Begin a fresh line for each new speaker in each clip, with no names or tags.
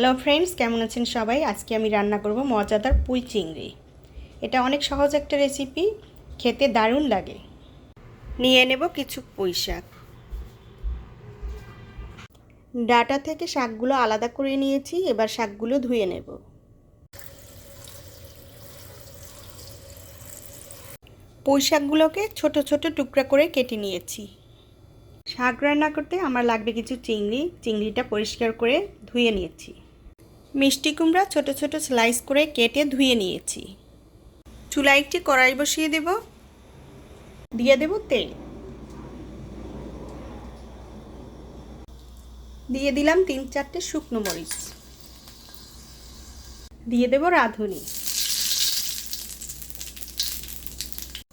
Hello friends কেমন আছেন সবাই? আজকে আমি রান্না করব মজাদার পুঁই চিংড়ি। এটা অনেক সহজ একটা রেসিপি খেতে দারুণ লাগে। নিয়ে নেব কিছু পুঁই শাক। ডাটা থেকে শাকগুলো আলাদা করে নিয়েছি, এবার শাকগুলো ধুয়ে নেব। পুঁই শাকগুলোকে ছোট ছোট টুকরা করে কেটে নিয়েছি। শাক রান্না করতে আমার লাগবে কিছু চিংড়ি, চিংড়িটা পরিষ্কার করে ধুয়ে নিয়েছি। মিষ্টি কুমড়া ছোট ছোট স্লাইস করে কেটে ধুয়ে নিয়েছি। চুলায় একটি কড়াই বসিয়ে দেব। দিয়ে দেব তেল। দিয়ে দিলাম তিন চারটে শুকনো মরিচ। দিয়ে দেব রাঁধুনি।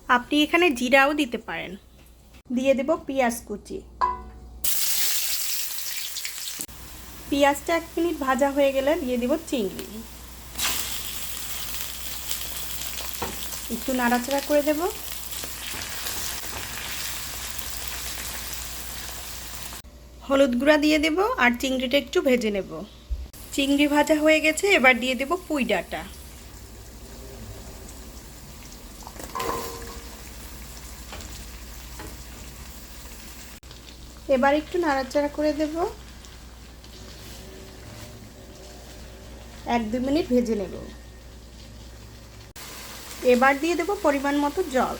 আপনি এখানে জিরাও দিতে পারেন। দিয়ে দেব পেঁয়াজ কুচি। পেঁয়াজটা এক মিনিট ভাজা হয়ে গেলে দিয়ে দিব চিংড়ি। একটু নাড়াচাড়া করে দেব। হলুদ গুঁড়া দিয়ে দেব আর চিংড়িটা একটু ভেজে নেব। চিংড়ি ভাজা হয়ে গেছে, এবার দিয়ে দেব পুঁই ডাটা। এবার একটু নাড়াচাড়া করে দেব। এক দু মিনিট ভেজে নেব। এবার দিয়ে দেব পরিমাণ মতো জল।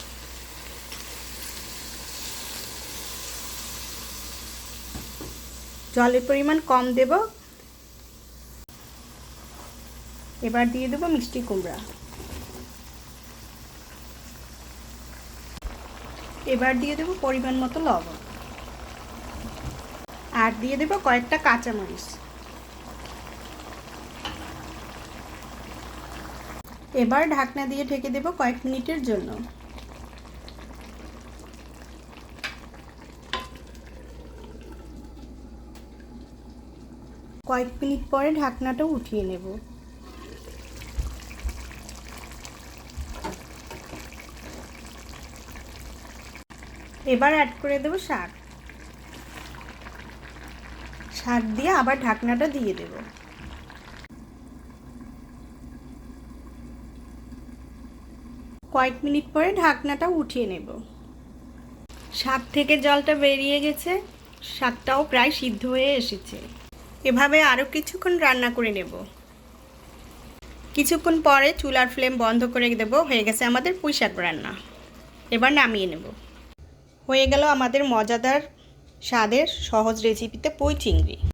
জলের পরিমাণ কম দেব। এবার দিয়ে দেব মিষ্টি কুমড়া। এবার দিয়ে দেব পরিমাণ মতো লবণ। আর দিয়ে দেব কয়েকটা কাঁচামরিচ। এবার ঢাকনা দিয়ে ঢেকে দেব কয়েক মিনিটের জন্য। কয়েক মিনিট পরে ঢাকনাটা উঠিয়ে নেব। এবার অ্যাড করে দেব শাক। শাক দিয়ে আবার ঢাকনাটা দিয়ে দেব। কয়েক মিনিট পরে ঢাকনাটা উঠিয়ে নেব। শাক থেকে জলটা বেরিয়ে গেছে শাকটাও প্রায় সিদ্ধ হয়ে এসেছে। এভাবে আরও কিছুক্ষণ রান্না করে নেব। কিছুক্ষণ পরে চুলার ফ্লেম বন্ধ করে দেব, হয়ে গেছে আমাদের পুঁই শাক রান্না। এবার নামিয়ে নেব। হয়ে গেল আমাদের মজাদার স্বাদের সহজ রেসিপিতে পুঁই চিংড়ি।